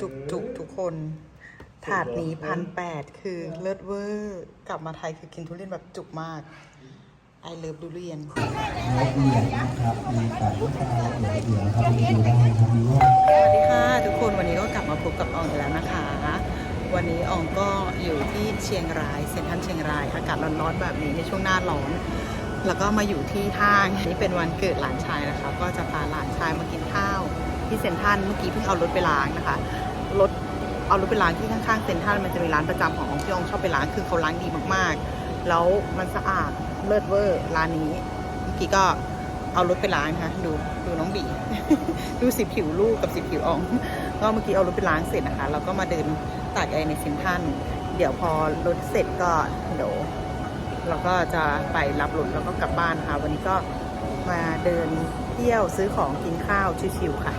จุกจุกๆทุกคนถาดนี้พันแปดคือเลิศเวอร์กลับมาไทยคือกินทุเรียนแบบจุกมากไอเลิฟทุเรียนงบเหรียญนะครับมีสายลูกตาเหรียญเหรียญครับไปดูได้ครับมีว่าสวัสดีค่ะทุกคนวันนี้ก็กลับมาพบกับอองอีกแล้วนะคะ วันนี้อองก็อยู่ที่เชียงรายเซ็นทรัลเชียงราย อากาศร้อนๆแบบนี้ในช่วงหน้าร้อน แล้วก็มาอยู่ที่ห้างนี่เป็นวันเกิดหลานชายนะคะ ก็จะพาหลานชายมากินข้าวที่เซ็นทรัลเมื่อกี้เพิ่งเอารถไปล้างนะคะ รถเอารถไปล้างที่ข้างๆเซ็นทรัลมันจะมีร้านประจำของอองที่องชอบไปล้างคือเขาล้างดีมากๆ แล้วมันสะอาดเลิศเวอร์ร้านนี้เมื่อกี้ก็เอารถไปล้างนะคะดูดูน้องบีดูสีผิวลูกกับสีผิวอองก็เมื่อกี้เอารถไปล้างเสร็จนะคะแล้วก็มาเดินตากแอร์ในเซ็นทรัลเดี๋ยวพอรถเสร็จก็เดี๋ยวเราก็จะไปรับรถแล้วก็กลับบ้านค่ะ วันนี้ก็มาเดินเที่ยวซื้อของกินข้าวชิวๆค่ะ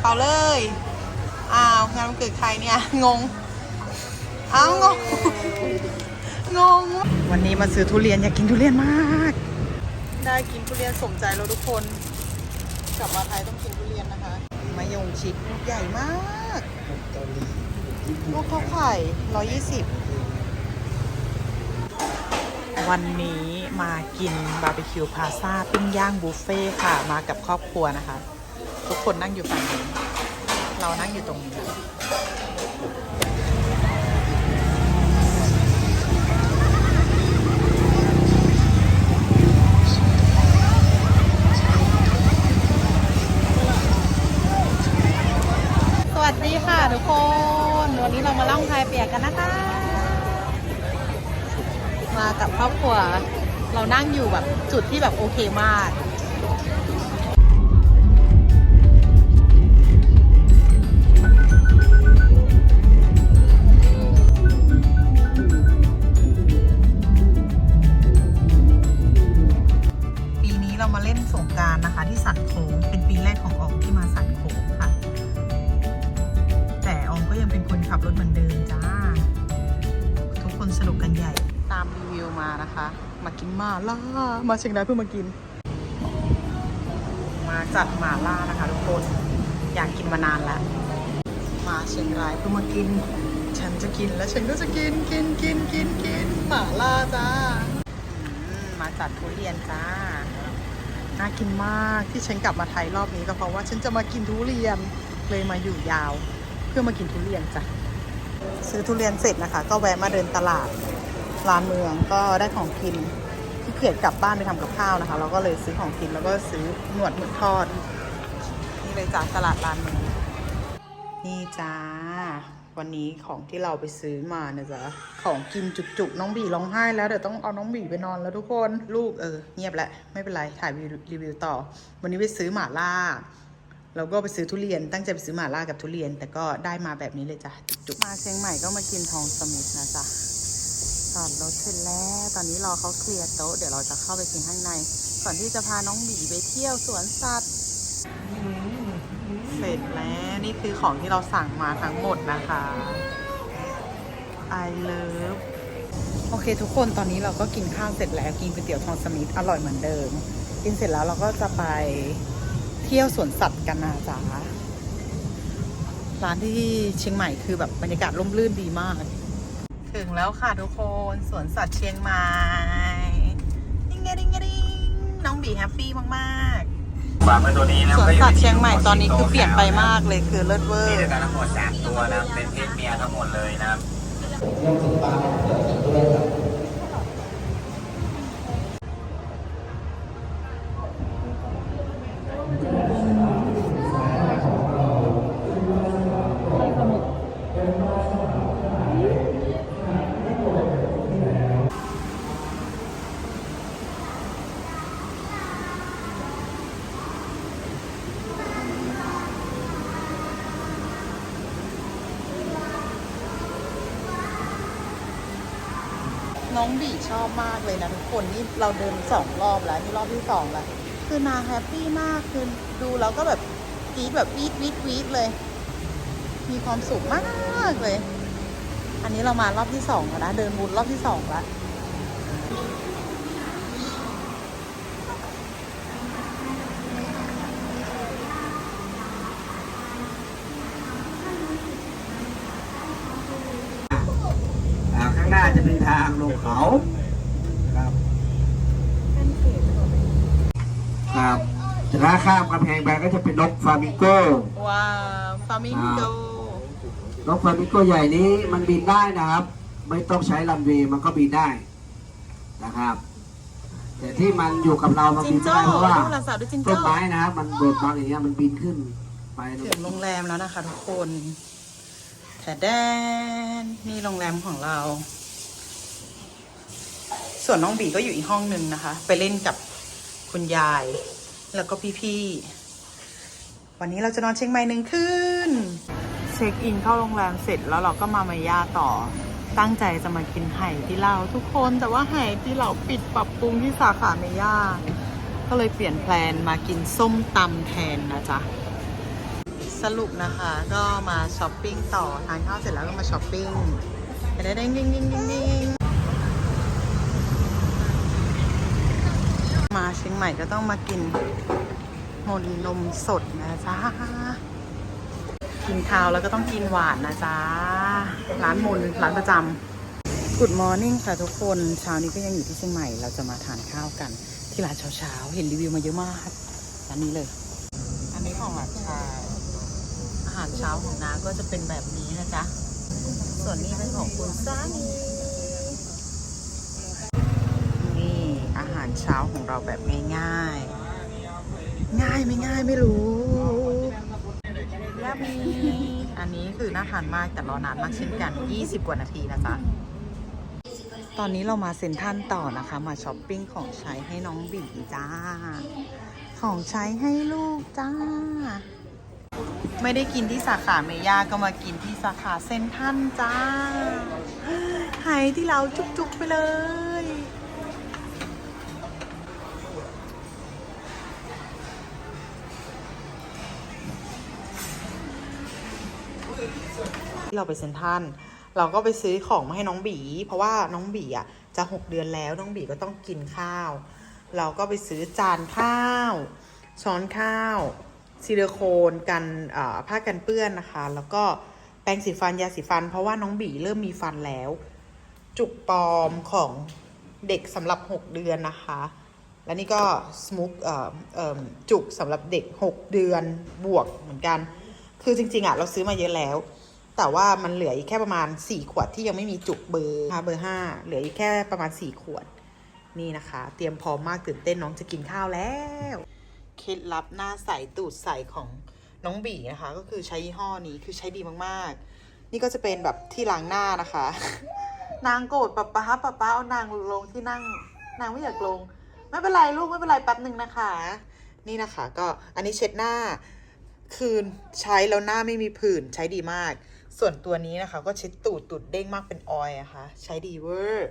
เป่าเลย อ้าวงานวันเกิดใครเนี่ย งง อ้าวงง งง วันนี้มาซื้อทุเรียนอยากกินทุเรียนมาก ได้กินทุเรียนสมใจแล้วทุกคน กลับมาไทยต้องกินทุเรียนนะคะ มายงชิดลูกใหญ่มาก ลูกเท่าไข่ร้อยี่สิบ วันนี้มากินบาร์บีคิวพาซาปิ้งย่างบุฟเฟ่ค่ะ มากับครอบครัวนะคะ ทุกคนนั่งอยู่ฝั่งนี้ เรานั่งอยู่ตรงนี้ สวัสดีค่ะทุกคน วันนี้เรามาล่องพายเปียกกันนะคะ มากับครอบครัว เรานั่งอยู่แบบจุดที่แบบโอเคมาก นะคะ มากินมาล่า มาเชียงรายเพื่อมากิน มาจัดมาล่านะคะทุกคน อยากกินมานานแล้ว มาเชียงรายเพื่อมากิน ฉันจะกินและฉันก็จะกินกินกินกินกินมาล่าจ้ามมาจัดทุเรียนจ้า น่ากินมากที่ฉันกลับมาไทยรอบนี้ก็เพราะว่าฉันจะมากินทุเรียนเลยมาอยู่ยาว เพื่อมากินทุเรียนจ้ะซื้อทุเรียนเสร็จนะคะ ก็แวะมาเดินตลาด ร้านเมืองก็ได้ของกินที่เกียจกลับบ้านไปทำกับข้าวนะคะ เราก็เลยซื้อของกินแล้วก็ซื้อหนวดหมึกทอดนี่เลยจ้าตลาดร้านเมืองนี่จ้า วันนี้ของที่เราไปซื้อมานะจ๊ะของกินจุกๆน้องบีร้องไห้แล้วเดี๋ยวต้องเอาน้องบีไปนอนแล้วทุกคนลูกเออเงียบแล้วไม่เป็นไรถ่ายรีวิวต่อ วันนี้ไปซื้อหมาล่าแล้วก็ไปซื้อทุเรียนตั้งใจไปซื้อหมาล่ากับทุเรียน แต่ก็ได้มาแบบนี้เลยจ้ะจุกๆมาเชียงใหม่ก็มากินทองสมิธนะจ๊ะ จอดรถเสร็จแล้ว ตอนนี้รอเขาเคลียร์โต๊ะ เดี๋ยวเราจะเข้าไปกินข้างใน ก่อนที่จะพาน้องบีไปเที่ยวสวนสัตว์ เสร็จแล้ว นี่คือของที่เราสั่งมาทั้งหมดนะคะ I love โอเคทุกคนตอนนี้เราก็กินข้าวเสร็จแล้วกินก๋วยเตี๋ยวทองสมิธอร่อยเหมือนเดิม กินเสร็จแล้วเราก็จะไปเที่ยวสวนสัตว์กันนะจ๊ะร้านที่เชียงใหม่คือแบบบรรยากาศร่มรื่นดีมาก ถึงแล้วค่ะทุกคนสวนสัตว์เชียงใหม่ดิงกะดิงกะดิงน้องบีแฮปปี้มากๆฝากไว้ตัวนี้นะสวนสัตว์เชียงใหม่ตอนนี้คือเปลี่ยนไปมากเลยคือเลิศเวอมีร์ด้วยกันทั้งหมดสามตัวนะเป็นเพศเมียทั้งหมดเลยนะครับ น้องบีชอบมากเลยนะทุกคนนี่เราเดินสองรอบแล้วนี่รอบที่สองแล้วคือนางแฮปปี้มากคือดูแล้วก็แบบกรี๊ดแบบวีดวีดวีดเลย มีความสุขมากเลย อันนี้เรามารอบที่สองแล้วนะเดินบุญรอบที่สองแล้ว อ่าข้างหน้า จะเป็นทางลงเขาครับครับถ้าข้ามกำแพงไปก็จะเป็นนกฟลามิงโกว้าวฟามิงโกนกฟลามิงโกใหญ่นี้มันบินได้นะครับ ไม่ต้องใช้ลันเวย์มันก็บินได้นะครับ แต่ที่มันอยู่กับเรามันจิบิงนโจ้ไม่ได้เพราะว่าดูหลานสาวด้วยจิงต้โจ้นไม้นะครับ มันโดดบังอย่างเงี้ยมันบินขึ้นไปถึงโรงแรมแล้วนะคะทุกคนแต่แดนนี่โรงแรมของเรา ส่วนน้องบีก็อยู่อีกห้องหนึ่งนะคะ ไปเล่นกับคุณยาย แล้วก็พี่ๆ วันนี้เราจะนอนเชียงใหม่หนึ่งคืนเช็คอินเข้าโรงแรมเสร็จแล้วเราก็มามาย่าต่อ ตั้งใจจะมากินไห่ที่เราทุกคนแต่ว่าไห่ที่เราปิดปรับปรุงที่สาขาเมย่าก็เลยเปลี่ยนแพลนมากินส้มตำแทนนะจ๊ะสรุปนะคะก็มาช้อปปิ้งต่อทานข้าวเสร็จแล้วก็มาช้อปปิ้งเด้งดิ้งดิ้งดิ้งดิ้งดิ้ง มาเชียงใหม่ก็ต้องมากินมนนมสดนะจ๊ะ กินข้าวแล้วก็ต้องกินหวานนะจ๊ะ ร้านมนร้านประจำ Good morning ค่ะทุกคนเช้านี้ก็ยังอยู่ที่เชียงใหม่เราจะมาทานข้าวกัน ที่ร้านเช้าๆ เห็นรีวิวมาเยอะมากร้านนี้เลย อันนี้ของหลานชายอาหารเช้าของน้าก็จะเป็นแบบนี้นะจ๊ะ ส่วนนี้เป็นของคุณซานีนี่อาหาร เช้าของเราแบบง่ายๆ ง่ายไม่ง่ายไม่รู้ยามีอันนี้คือน่าทานมากแต่รอนานมากเช่นกัน 20 กว่านาทีนะจ๊ะ ตอนนี้เรามาเซ็นทรัลต่อนะคะ มาช้อปปิ้งของใช้ให้น้องบีจ้า ของใช้ให้ลูกจ้า ไม่ได้กินที่สาขาเมย่าก็มากินที่สาขาเซนทรันจ้าไฮที่เราจุกๆไปเลย เราไปเซ็นทันเราก็ไปซื้อของมาให้น้องบี เพราะว่าน้องบีอะจะหกเดือนแล้วน้องบีก็ต้องกินข้าว เราก็ไปซื้อจานข้าว ช้อนข้าวซิลิโคนกันผ้ากันเปื้อนนะคะ แล้วก็แปรงสีฟันยาสีฟัน เพราะว่าน้องบีเริ่มมีฟันแล้ว จุกปลอมของเด็กสำหรับ 6 เดือนนะคะ และนี่ก็สมุกจุกสำหรับเด็ก 6 เดือนบวกเหมือนกัน คือจริง ๆอะเราซื้อมาเยอะแล้ว แต่ว่ามันเหลืออีกแค่ประมาณ 4 ขวดที่ยังไม่มีจุกเบอร์นะคะเบอร์ 5 เหลืออีกแค่ประมาณ 4 ขวด นี่นะคะ เตรียมพร้อมมากตื่นเต้นน้องจะกินข้าวแล้ว เคล็ดลับหน้าใสตูดใสของน้องบีนะคะ ก็คือใช้ยี่ห้อนี้คือใช้ดีมากๆ นี่ก็จะเป็นแบบที่ล้างหน้านะคะ นางโกรธป๊าป๊าป๊าป๊าเอานางลงที่นั่ง นางไม่อยากลง ไม่เป็นไรลูกไม่เป็นไรแป๊บหนึ่งนะคะ นี่นะคะ ก็อันนี้เช็ดหน้า คือใช้แล้วหน้าไม่มีผื่นใช้ดีมาก ส่วนตัวนี้นะคะ ก็เช็ดตูดตูดเด้งมากเป็นออยล์อะคะใช้ดีเวอร์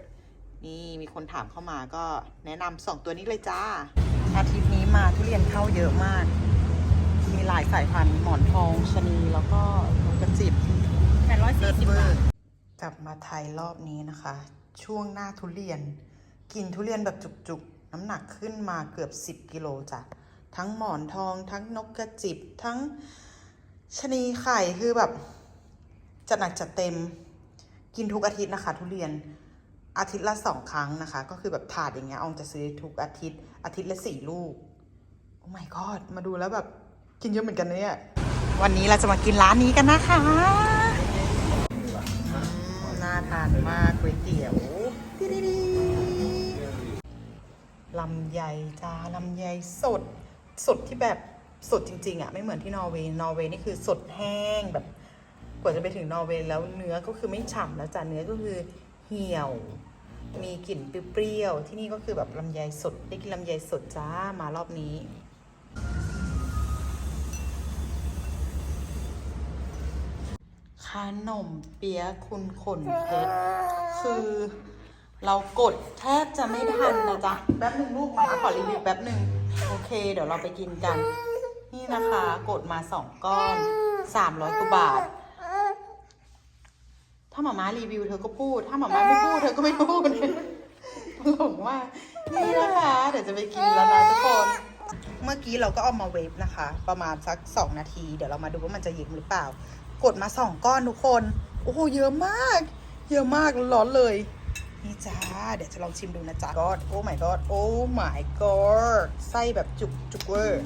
นี่มีคนถามเข้ามาก็แนะนำสองตัวนี้เลยจ้า อาทิตย์นี้มาทุเรียนเข้าเยอะมาก มีหลายสายพันธุ์หมอนทองชะนีแล้วก็นกกระจิบแปดร้อยสี่สิบบาทกลับมาไทยรอบนี้นะคะ ช่วงหน้าทุเรียน กินทุเรียนแบบจุกๆ น้ำหนักขึ้นมาเกือบ 10 กิโลจ้ะทั้งหมอนทอง ทั้งนกกระจิบทั้งชะนีไข่คือแบบ จัดหนักจัดเต็ม กินทุกอาทิตย์นะคะ ทุเรียนอาทิตย์ละสองครั้งนะคะ ก็คือแบบถาดอย่างเงี้ยอองจะซื้อทุกอาทิตย์ อาทิตย์ละสี่ลูก โอ้ my god มาดูแล้วแบบกินเยอะเหมือนกันนะเนี่ยวันนี้เราจะมากินร้านนี้กันนะคะน่าทานมากก๋วยเตี๋ยวดิๆลำไยจ้าลำไยสด สดที่แบบสดจริงๆอะ่ะไม่เหมือนที่นอร์เวย์นอร์เวย์นี่คือสดแห้งแบบ ว่าจะไปถึงนอร์เวย์แล้วเนื้อก็คือไม่ฉ่ำแล้วจ้ะเนื้อก็คือเหี่ยว มีกลิ่นเปรี้ยวๆที่นี่ก็คือแบบลำไยสดได้กินลำไยสดจ้ามารอบนี้ขนมเปี๊ยะคุณขนเพชรคือเรากดแทบจะไม่ทันนะจ๊ะแป๊บหนึ่งลูกมาขอรีวิวแป๊บหนึ่งโอเค เดี๋ยวเราไปกินกัน นี่นี่นะคะ กดมาสองก้อนสามร้อยกว่าบาท ถ้าหมาม้ารีวิวเธอก็พูด ถ้าหมาม้าไม่พูดเธอก็ไม่พูดหลงว่า นี่นะคะ เดี๋ยวจะไปกินแล้วนะทุกคน เมื่อกี้เราก็เอามาเวฟนะคะ ประมาณสักสองนาที เดี๋ยวเรามาดูว่ามันจะเย็นหรือเปล่า กดมาสองก้อนทุกคน โอ้โหเยอะมาก เยอะมากร้อนเลยนี่จ้า เดี๋ยวจะลองชิมดูนะจ๊ะก็โอ้ my god โอ้ my god ไส้แบบจุกจุกเวอร์